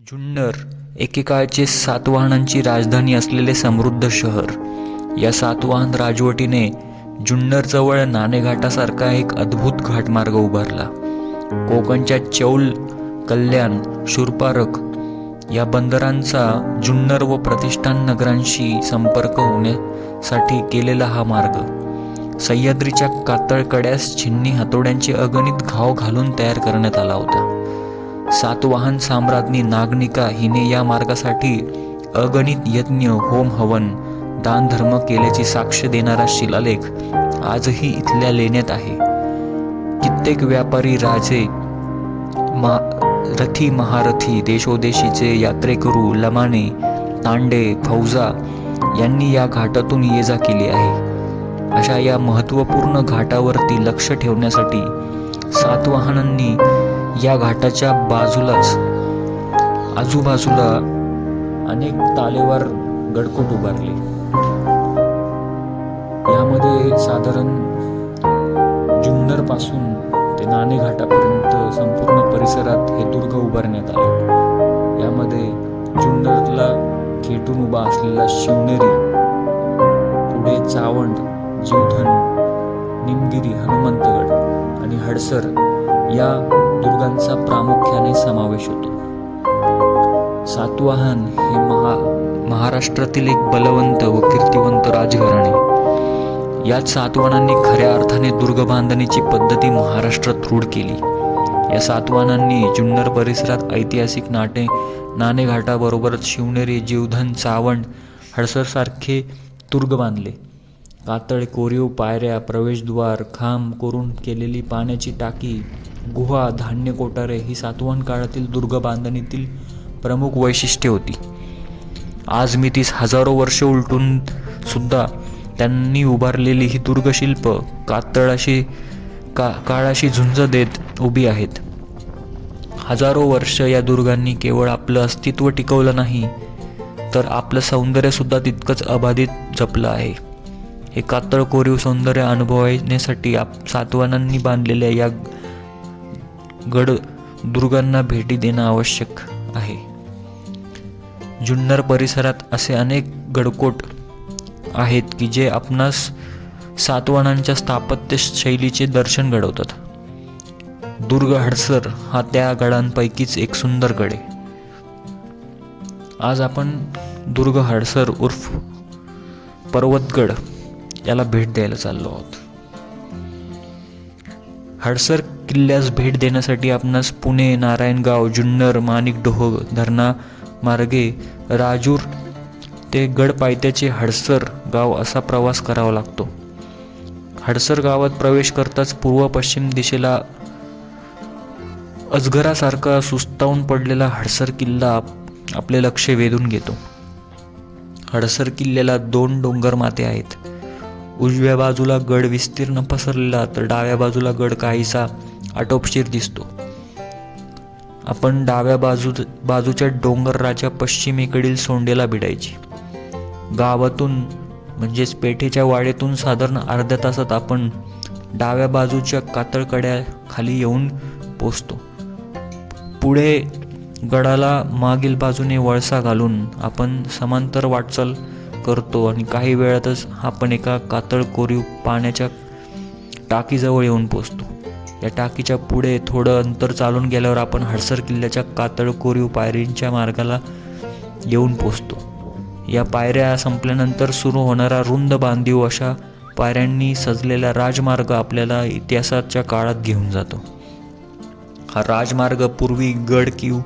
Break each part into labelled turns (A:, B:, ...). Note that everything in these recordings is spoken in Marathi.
A: जुन्नर एकेकाळचे सातवाहनांची राजधानी असलेले समृद्ध शहर. या सातवाहन राजवटीने जुन्नरजवळ नाणेघाटासारखा एक अद्भुत घाटमार्ग उभारला. कोकणच्या चौल कल्याण शुरपारक या बंदरांचा जुन्नर व प्रतिष्ठान नगरांशी संपर्क होण्यासाठी केलेला हा मार्ग. सह्याद्रीच्या कातळकड्यास छिन्नी हातोड्यांचे अगणित घाव घालून तयार करण्यात आला होता. सातवाहन साम्राज्ञी नागनिका हिने या मार्गासाठी अगणित यज्ञ होम हवन दानधर्म केल्याची साक्ष देणारा शिलालेख आजही इथल्या लेण्यात आहे. कित्येक व्यापारी राजे मा रथी महारथी देशोदेशीचे यात्रेकरू लमाने तांडे फौजा यांनी या घाटातून ये जा केली आहे. अशा या महत्त्वपूर्ण घाटावरती लक्ष ठेवण्यासाठी सातवाहनांनी या घाटाच्या बाजूलाच आजूबाजूला अनेक तालेवार गडकोट उभारले. यामध्ये साधारण जुन्नरपासून ते नाणेघाटापर्यंत संपूर्ण परिसरात हे दुर्ग उभारण्यात आले. यामध्ये जुन्नरला खेटून उभा असलेला शिवनेरी पुढे चावंड जीवधन निमगिरी हनुमंतगड आणि हडसर या दुर्गांचा प्रामुख्याने समावेश होतो. सातवाहन हे महा महाराष्ट्रातील एक बलवंत व कीर्तिवंत राजघराणे. याच सातवाहनांनी खऱ्या अर्थाने दुर्ग बांधणीची पद्धती महाराष्ट्रात रूढ केली. या सातवाहनांनी जुन्नर परिसरात ऐतिहासिक नाटे नाणेघाटाबरोबरच शिवनेरी जीवधन चावण हडसरसारखे दुर्ग बांधले. कातळ कोरीव पायऱ्या प्रवेशद्वार खांब करून केलेली पाण्याची टाकी गुहा धान्य कोठारे ही सातवाहन काळातील दुर्ग बांधणीतील प्रमुख वैशिष्ट्ये होती. आज मी तीस हजारो वर्ष उलटून सुद्धा त्यांनी उभारलेली ही दुर्गशिल्प कातळाशी का काळाशी झुंज देत उभी आहेत. हजारो वर्ष या दुर्गांनी केवळ आपलं अस्तित्व टिकवलं नाही तर आपलं सौंदर्यसुद्धा तितकंच अबाधित जपलं आहे. हे कातळ कोरीव सौंदर्य अनुभवण्यासाठी आप सातवानांनी बांधलेल्या या गड दुर्गांना भेटी देणं आवश्यक आहे. जुन्नर परिसरात असे अनेक गडकोट आहेत की जे आपणास सातवाहनांच्या स्थापत्य शैलीचे दर्शन घडवतात. दुर्ग हडसर हा त्या गडांपैकीच एक सुंदर गड आहे. आज आपण दुर्ग हडसर उर्फ पर्वतगड याला भेट द्यायला चाललो आहोत. हडसर किल्ल्यास भेट देण्यासाठी आपणास पुणे नारायणगाव जुन्नर माणिकडोह धरणा मार्गे राजूर ते गड पायथ्याचे हडसर गाव असा प्रवास करावा लागतो. हडसर गावात प्रवेश करताच पूर्व पश्चिम दिशेला अजगरासारखा सुस्तावून पडलेला हडसर किल्ला आपले लक्ष वेधून घेतो. हडसर किल्ल्याला दोन डोंगर माते आहेत. उजव्या बाजूला गड विस्तीर्ण पसरलेला तर डाव्या बाजूला गड काहीसा आटोपशीर दिसतो. आपण डाव्या बाजू बाजूच्या डोंगराच्या पश्चिमेकडील सोंडेला भिडायची गावातून म्हणजेच पेठेच्या वाडेतून साधारण अर्ध्या तासात आपण डाव्या बाजूच्या कातळकड्या खाली येऊन पोचतो. पुढे गडाला मागील बाजूने वळसा घालून आपण समांतर वाटचाल करतो आणि काही वेळातच आपण एका कातळ कोरीव पाण्याच्या टाकीजवळ येऊन पोचतो. या टाकीच्या पुढे थोडं अंतर चालून गेल्यावर आपण हडसर किल्ल्याच्या कातळ कोरीव पायरींच्या मार्गाला येऊन पोचतो. या पायऱ्या संपल्यानंतर सुरू होणारा रुंद बांधीव अशा पायऱ्यांनी सजलेला राजमार्ग आपल्याला इतिहासाच्या काळात घेऊन जातो. हा राजमार्ग पूर्वी गड किव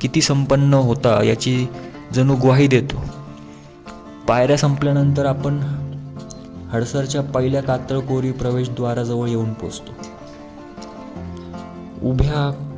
A: किती संपन्न होता याची जणू ग्वाही देतो. पायऱ्या संपल्यानंतर आपण हडसरच्या पहिल्या कातळ कोरी प्रवेशद्वाराजवळ येऊन पोचतो. 500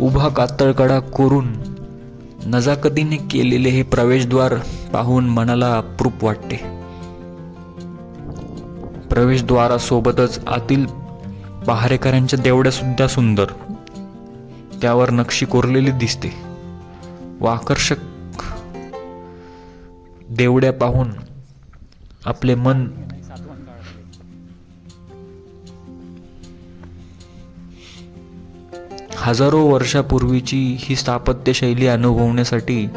A: उभा कातळकडा कोरून नजाकतीने केलेले हे प्रवेशद्वार पाहून मनाला अप्रूप वाटते. प्रवेशद्वारासोबतच आतील पहारेकऱ्यांच्या देवड्या सुद्धा सुंदर. त्यावर नक्षी कोरलेली दिसते. व आकर्षक देवड्या पाहून आपले मन हजारो वर्षापूर्वीची ही स्थापत्यशैली अनुभवण्यासाठी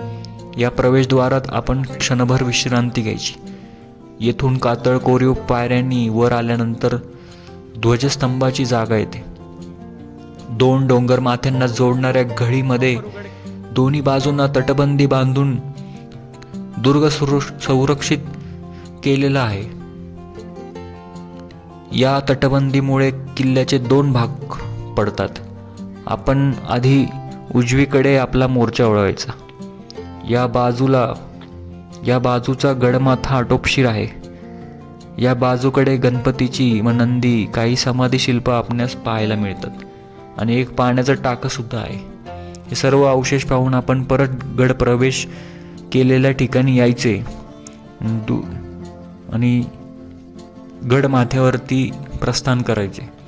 A: या प्रवेशद्वारात आपण क्षणभर विश्रांती घ्यायची. येथून कातळ कोरीव पायऱ्यांनी वर आल्यानंतर ध्वजस्तंभाची जागा येते. दोन डोंगर माथ्यांना जोडणाऱ्या घडीमध्ये दोन्ही बाजूंना तटबंदी बांधून दुर्ग संरक्षित केलेला आहे. या तटबंदीमुळे किल्ल्याचे दोन भाग पडतात. आपण आधी उजवीकडे आपला मोर्चा वळवायचा. या बाजूला या बाजूचा गडमाथा आटोपशीर आहे. या बाजूकडे गणपतीची व नंदी काही समाधी शिल्प आपणास पाहायला मिळतात. आणि एक पाण्याचं टाकंसुद्धा आहे. हे सर्व अवशेष पाहून आपण परत गड प्रवेश केलेल्या ठिकाणी यायचे. आणि गडमाथ्यावरती प्रस्थान करायचे.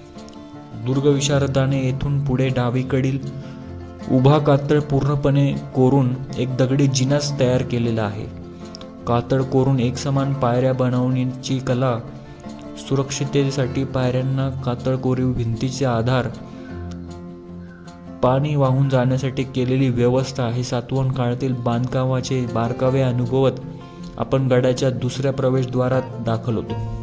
A: दुर्गविशारदाने येथून पुढे डावीकडील उभा कातळ पूर्णपणे कोरून एक दगडी जिनास तयार केलेला आहे. कातळ कोरून एकसमान पायऱ्या बनवण्याची कला सुरक्षिततेसाठी पायऱ्यांना कातळ कोरीव भिंतीचे आधार पाणी वाहून जाण्यासाठी केलेली व्यवस्था हे सातवण काळातील बांधकामाचे बारकावे अनुभवत आपण गडाच्या दुसऱ्या प्रवेशद्वारात दाखल होतो.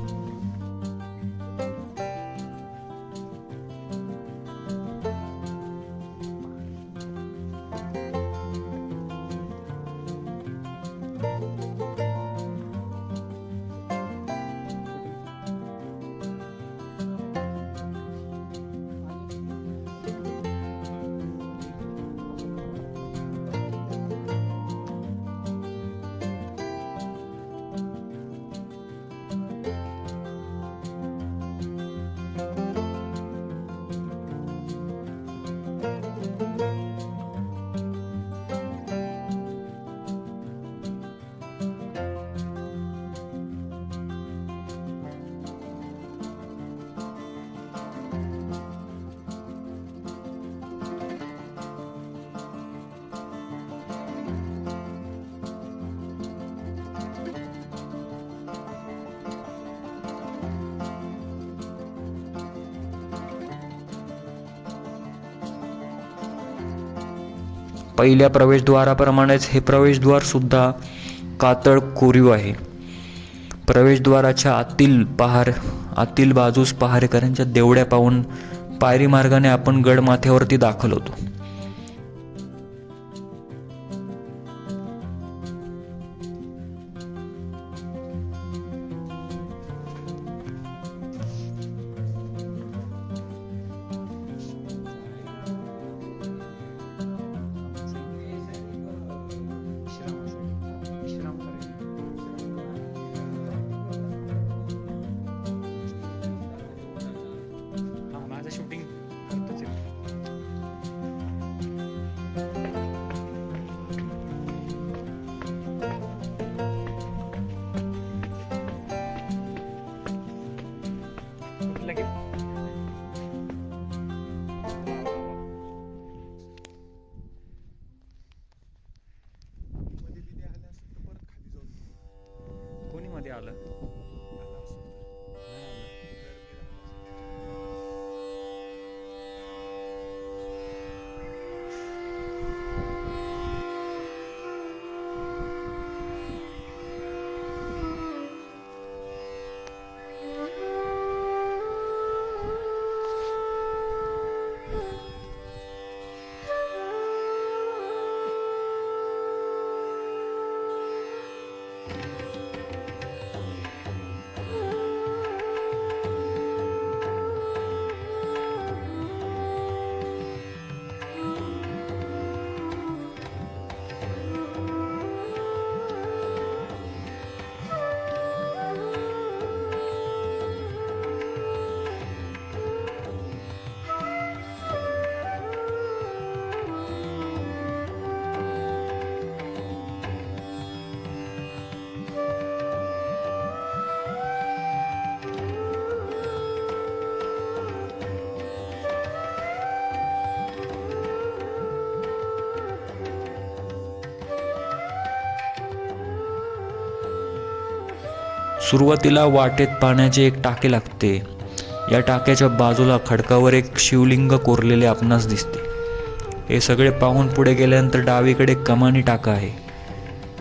A: पहिल्या प्रवेशद्वाराप्रमाणेच हे प्रवेशद्वार सुद्धा कातळ कोरीव आहे. प्रवेशद्वाराच्या आतील पहार आतील बाजूस पहारेकऱ्यांच्या देवड्या पाहून पायरी मार्गाने आपण गडमाथ्यावरती दाखल होतो.
B: 兄弟。
A: सुरुवातीला वाटेत पाण्याचे एक टाके लागते. या टाक्याच्या बाजूला खडकावर एक शिवलिंग कोरलेले आपणास दिसते. हे सगळे पाहून पुढे गेल्यानंतर डावीकडे कमानी टाका आहे.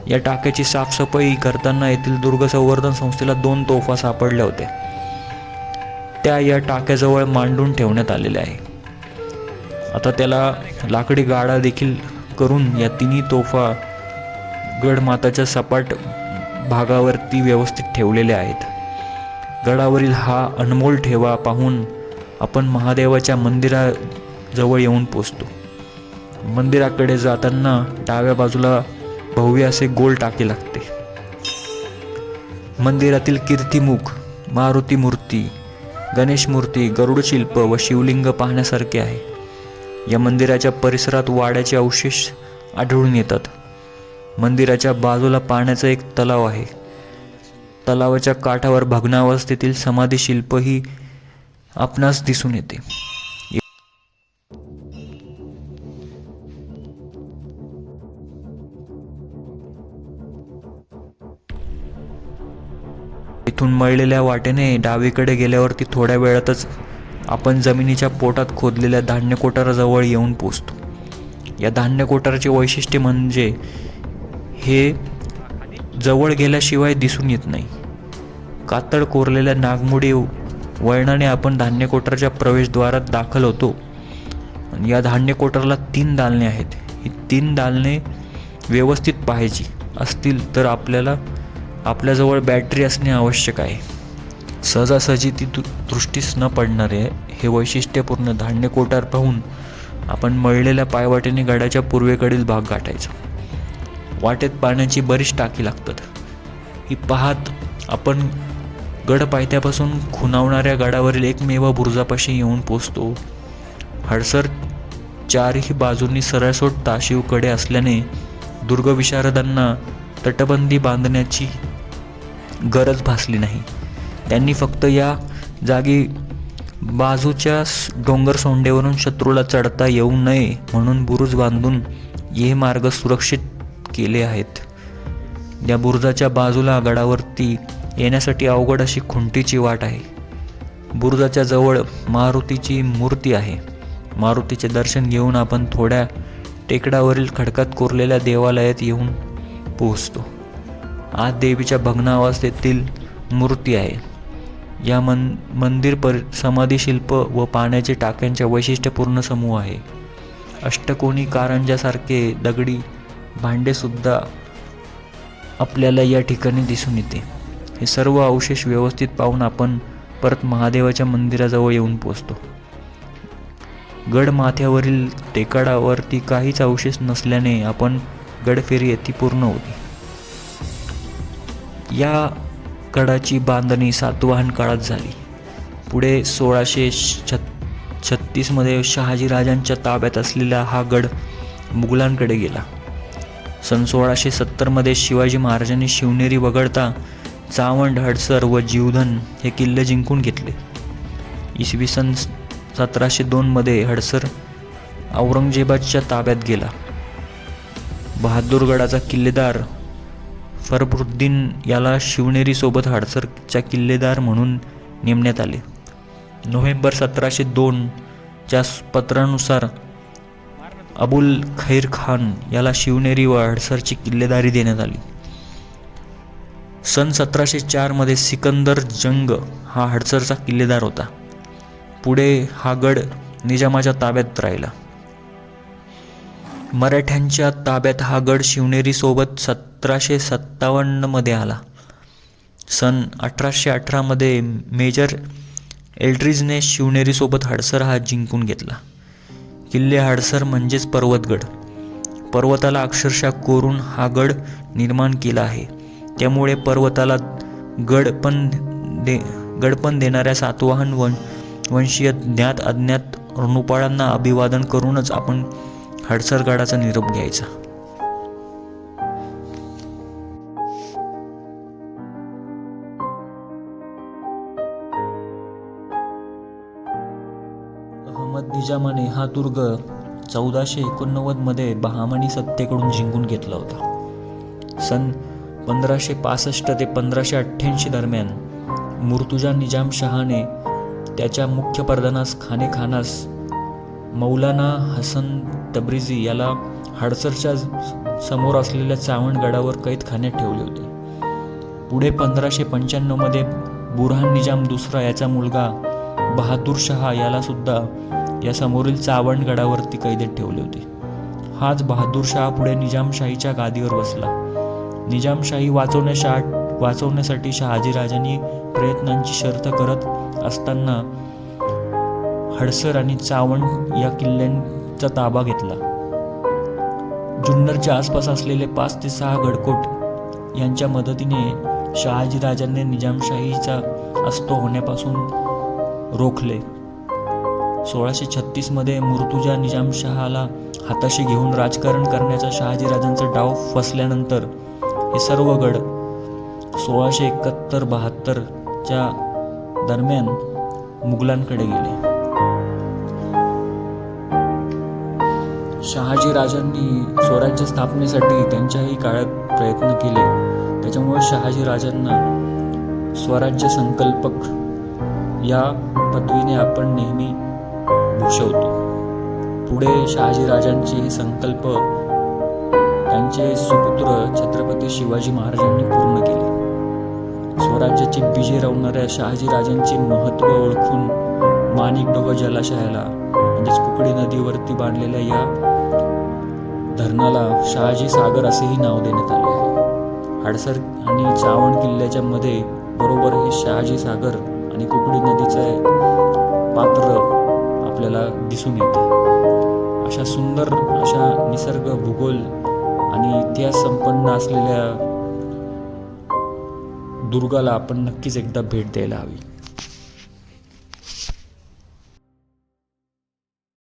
A: या टाक्याची साफसफाई करताना येथील दुर्ग संवर्धन संस्थेला दोन तोफा सापडल्या होत्या. त्या या टाक्याजवळ मांडून ठेवण्यात आलेल्या आहे. आता त्याला लाकडी गाडा देखील करून या तिन्ही तोफा गडमाताच्या सपाट भागावरती व्यवस्थित ठेवलेले आहेत. गडावरील हा अनमोल ठेवा पाहून आपण महादेवाच्या मंदिराजवळ येऊन पोचतो. मंदिराकडे जाताना डाव्या बाजूला भव्य असे गोल टाके लागते. मंदिरातील कीर्तिमुख मारुती मूर्ती गणेश मूर्ती गरुडशिल्प व शिवलिंग पाहण्यासारखे आहे. या मंदिराच्या परिसरात वाड्याचे अवशेष आढळून येतात. मंदिराच्या बाजूला पाण्याचा एक तलाव आहे. तलावाच्या काठावर भग्नावस्थेतील समाधी शिल्पही आपणास दिसून येते. इथून मळलेल्या वाटेने डावीकडे गेल्यावरती थोड्या वेळातच आपण जमिनीच्या पोटात खोदलेल्या धान्यकोटाराजवळ येऊन पोचतो. या धान्यकोटाराचे वैशिष्ट्य म्हणजे हे जवळ गेल्याशिवाय दिसून येत नाही. कातळ कोरलेल्या नागमोडी वळणाने आपण धान्यकोठारच्या प्रवेशद्वारात दाखल होतो. आणि या धान्य तीन दालने आहेत. ही तीन दालने व्यवस्थित पाहायची असतील तर आपल्याला आपल्याजवळ बॅटरी असणे आवश्यक आहे. सहजासहजी ती दु दृष्टीस न पडणारे हे वैशिष्ट्यपूर्ण धान्यकोठार पाहून आपण मळलेल्या पायवाटेने गडाच्या पूर्वेकडील भाग गाठायचा. वाटेत पाण्याची बरीच टाकी लागतात. ही पाहत आपण गड पायथ्यापासून खुणावणाऱ्या गडावरील एकमेव बुरुजापाशी येऊन पोचतो. हडसर चारही बाजूंनी सरळसोट ताशीवकडे असल्याने दुर्गविशारदांना तटबंदी बांधण्याची गरज भासली नाही. त्यांनी फक्त या जागी बाजूच्या डोंगर सोंडेवरून शत्रूला चढता येऊ नये म्हणून बुरुज बांधून हे मार्ग सुरक्षित केले आहेत. या बुरुजाच्या बाजूला गडावरती येण्यासाठी अवघड अशी खुंटीची वाट आहे. बुरुजाच्या जवळ मारुतीची मूर्ती आहे. मारुतीचे दर्शन घेऊन आपण थोड्या टेकडावरील खडकात कोरलेल्या देवालयात येऊन पोहोचतो. आज देवीच्या भग्नावस्थेतील मूर्ती आहे. या मन मंदिर पर समाधीशिल्प व पाण्याचे टाक्यांच्या वैशिष्ट्यपूर्ण समूह आहे. अष्टकोणी कारंजासारखे दगडी भांडेसुद्धा आपल्याला या ठिकाणी दिसून येते. हे सर्व अवशेष व्यवस्थित पाहून आपण परत महादेवाच्या मंदिराजवळ येऊन पोचतो गडमाथ्यावरील टेकाडावरती काहीच अवशेष नसल्याने आपण गडफेरी येथे पूर्ण होती. या गडाची बांधणी सातवाहन काळात झाली. पुढे सोळाशे छत छत्तीसमध्ये शहाजीराजांच्या ताब्यात असलेला हा गड मुघलांकडे गेला. सन सोळाशे सत्तरमध्ये शिवाजी महाराजांनी शिवनेरी वगळता चावंड हडसर व जीवधन हे किल्ले जिंकून घेतले. इसवी सन सतराशे दोनमध्ये हडसर औरंगजेबाच्या ताब्यात गेला. बहादूरगडाचा किल्लेदार फरबरुद्दीन याला शिवनेरीसोबत हडसरच्या किल्लेदार म्हणून नेमण्यात आले. नोव्हेंबर सतराशे दोनच्या पत्रानुसार अबुल खैर खान याला शिवनेरी व हडसरची किल्लेदारी देण्यात आली. सन सतराशे चारमध्ये सिकंदर जंग हा हडसरचा किल्लेदार होता. पुढे हा गड निजामाच्या ताब्यात राहिला. मराठ्यांच्या ताब्यात हा गड शिवनेरीसोबत सतराशे सत्तावन्नमध्ये आला. सन अठराशे अठरामध्ये मेजर एल्ड्रिजने शिवनेरीसोबत हडसर हा जिंकून घेतला. किल्ले हाडसर म्हणजेच पर्वतगड. पर्वताला अक्षरशः कोरून हा गड निर्माण केला आहे. त्यामुळे पर्वताला गडपण दे गडपण देणाऱ्या सातवाहन वन वंशीय ज्ञात अज्ञात रणुपाळांना अभिवादन करूनच आपण हडसरगडाचा निरोप घ्यायचा. निजामाने हा दुर्ग चौदाशे एकोणनव्वदमध्ये बहामनी सत्तेकडून जिंकून घेतला होता. सन पंधराशे पासष्ट ते पंधराशे अठ्ठ्याऐंशी दरम्यान मुर्तुजा निजाम शहाने त्याच्या मुख्य प्रधानास खाने खानास मौलाना हसन तब्रिजी याला हडसरच्या समोर असलेल्या चावणगडावर कैदखान्यात ठेवले होते. पुढे पंधराशे पंच्याण्णवमध्ये बुरहान निजाम दुसरा याचा मुलगा बहादूर शहा याला सुद्धा या समोरील चावणगडावरती कैदेत ठेवले होते. हाच बहादूर पुढे निजामशाहीच्या गादीवर बसला. निजामशाही वाचवण्याशा वाचवण्यासाठी शहाजीराजांनी प्रयत्नांची शर्त करत असताना हडसर आणि चावण या किल्ल्यांचा ताबा घेतला. जुन्नरच्या आसपास असलेले पाच ते सहा गडकोट यांच्या मदतीने शहाजीराजांनी निजामशाहीचा अस्त होण्यापासून रोखले. सोळाशे छत्तीसमध्ये मुर्तुजा निजामशहाला हाताशी घेऊन राजकारण करण्याचा शहाजीराजांचा डाव फसल्यानंतर हे सर्व गड सोळाशे एकाहत्तर बहात्तरच्या दरम्यान मुघलांकडे गेले. शहाजी राजांनी स्वराज्य स्थापनेसाठी त्यांच्याही काळात प्रयत्न केले. त्याच्यामुळे शहाजी राजांना स्वराज्य संकल्पक या पदवीने आपण नेहमी भूषवतो पुढे शहाजी राजांचे हे संकल्प त्यांचे सुपुत्र छत्रपती शिवाजी महाराजांनी पूर्ण केले. स्वराज्याचे बीजे रवणाऱ्या शहाजी राजांचे महत्त्व ओळखून माणिकडोह जलाशयाला म्हणजेच कुकडी नदीवरती बांधलेल्या या धरणाला शहाजी सागर असेही नाव देण्यात आले आहे. हाडसर आणि चावण किल्ल्याच्या मध्ये बरोबर हे शहाजी सागर आणि कुकडी नदीचं पात्र आपल्याला दिसून येते. अशा सुंदर अशा निसर्ग भूगोल आणि इतिहास संपन्न असलेल्या दुर्गाला आपण नक्कीच एकदा भेट द्यायला हवी.